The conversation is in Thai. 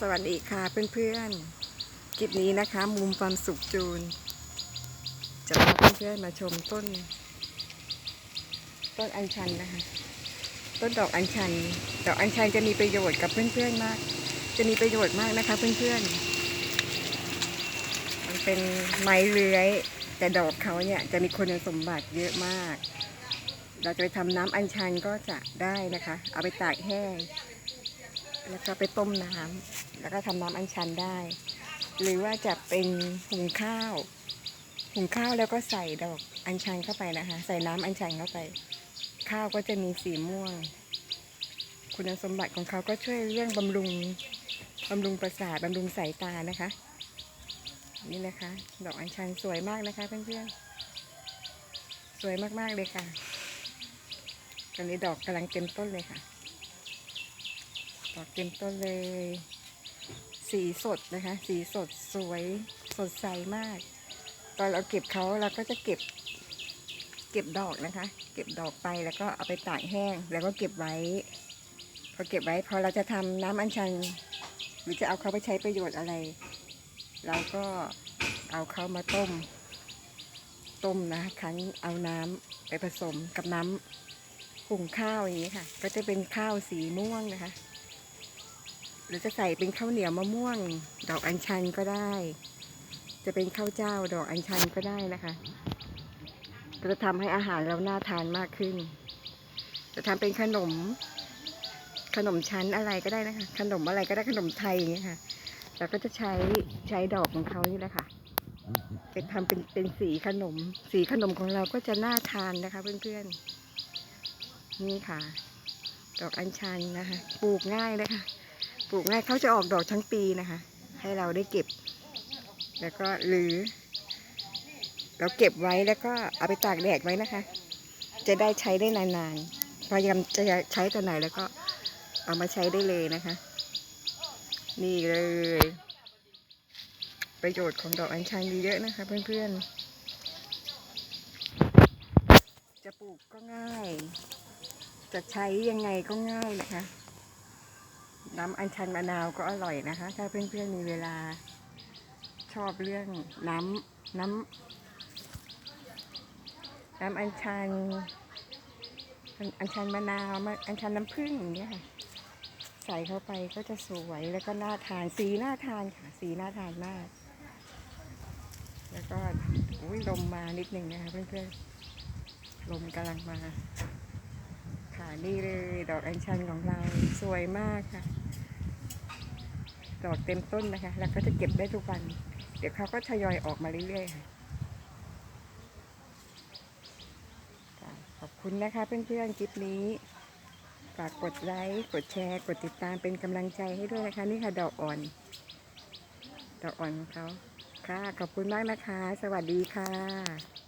สวัสดีค่ะเพื่อนๆ คลิปนี้นะคะ มุมความสุขจูน จะพาเพื่อนๆมาชมต้น ต้นอัญชันนะคะ ต้นดอกอัญชัน ดอกอัญชันจะมีประโยชน์กับเพื่อนๆมาก จะมีประโยชน์มากนะคะ เพื่อนๆ มันเป็นไม้เลื้อย แต่ดอกเขาเนี่ยจะมีคุณสมบัติเยอะมาก เราจะไปทำน้ำอัญชันก็จะได้นะคะ เอาไปตากแห้ง แล้วก็ไปต้มน้ำแล้วก็ทำน้ำอัญชันได้ หรือว่าจะเป็นหุงข้าวหุงข้าวแล้วก็ใส่ดอกอัญชันเข้าไปนะคะ ใส่น้ำอัญชันเข้าไป ข้าวก็จะมีสีม่วง คุณสมบัติของเขาก็ช่วยเรื่องบำรุงบำรุงประสาทบำรุงสายตานะคะ นี่นะคะ ดอกอัญชันสวยมากนะคะเพื่อนๆสวยมากๆเลยค่ะตอนนี้ดอกกำลังเต็มต้นเลยค่ะ ดอกเต็มต้นเลย สีสดนะคะ สีสดสวยสดใสมาก ตอนเราเก็บเขาเราก็จะเก็บ เก็บดอกนะคะ เก็บดอกไปแล้วก็เอาไปตากแห้ง แล้วก็เก็บไว้พอเก็บไว้พอเราจะทำน้ำอัญชัน หรือจะเอาเขาไปใช้ประโยชน์อะไร เราก็เอาเขามาต้ม ต้มนะคั้นเอาน้ำไปผสมกับน้ำหุงข้าวอย่างนี้ค่ะ ก็จะเป็นข้าวสีม่วงนะคะ หรือจะใส่เป็นข้าวเหนียวมะม่วง ดอกอัญชันก็ได้ จะเป็นข้าวเจ้าดอกอัญชันก็ได้นะคะจะทำให้อาหารเราน่าทานมากขึ้น จะทำเป็นขนม ขนมชั้นอะไรก็ได้นะคะ ขนมอะไรก็ได้ขนมไทยอย่างเงี้ยค่ะเราก็จะใช้ใช้ดอกของเขานี่แหละค่ะเป็นทำเป็นเป็นสีขนม สีขนมของเราก็จะน่าทานนะคะ เพื่อนๆนี่ค่ะ ดอกอัญชันนะคะ ปลูกง่ายนะคะ ลูกง่ายเขาจะออกดอกทั้งปีนะคะ ให้เราได้เก็บ แล้วก็หรือ เราเก็บไว้แล้วก็เอาไปตากแดดไว้นะคะ จะได้ใช้ได้นานๆพยายามจะใช้ตัวไหนแล้วก็เอามาใช้ได้เลยนะคะ นี่เลย ประโยชน์ของดอกอัญชันมีเยอะนะคะ เพื่อนๆ จะปลูกก็ง่าย จะใช้ยังไงก็ง่ายนะคะ น้ำอัญชันมะนาวก็อร่อยนะคะ ถ้าเพื่อนๆมีเวลาชอบเรื่องน้ำน้ำน้ำอัญชัน อัญชันมะนาวอัญชันน้ำผึ้งอย่างเงี้ยค่ะใส่เข้าไปก็จะสวยแล้วก็น่าทานสีน่าทานค่ะ สีน่าทานมาก แล้วก็อุ้ยลมมานิดนึงนะคะเพื่อนๆลมกำลังมา ค่ะนี่เลยดอกอัญชันของเราสวยมากค่ะ ดอกเต็มต้นนะคะ แล้วก็จะเก็บได้ทุกวัน เดี๋ยวเขาก็ทยอยออกมาเรื่อยๆค่ะขอบคุณนะคะเพื่อนๆคลิปนี้ ฝากกดไลค์กดแชร์กดติดตามเป็นกำลังใจให้ด้วยนะคะ นี่ค่ะดอกอ่อน ดอกอ่อนของเขาค่ะ ขอบคุณมากนะคะ สวัสดีค่ะ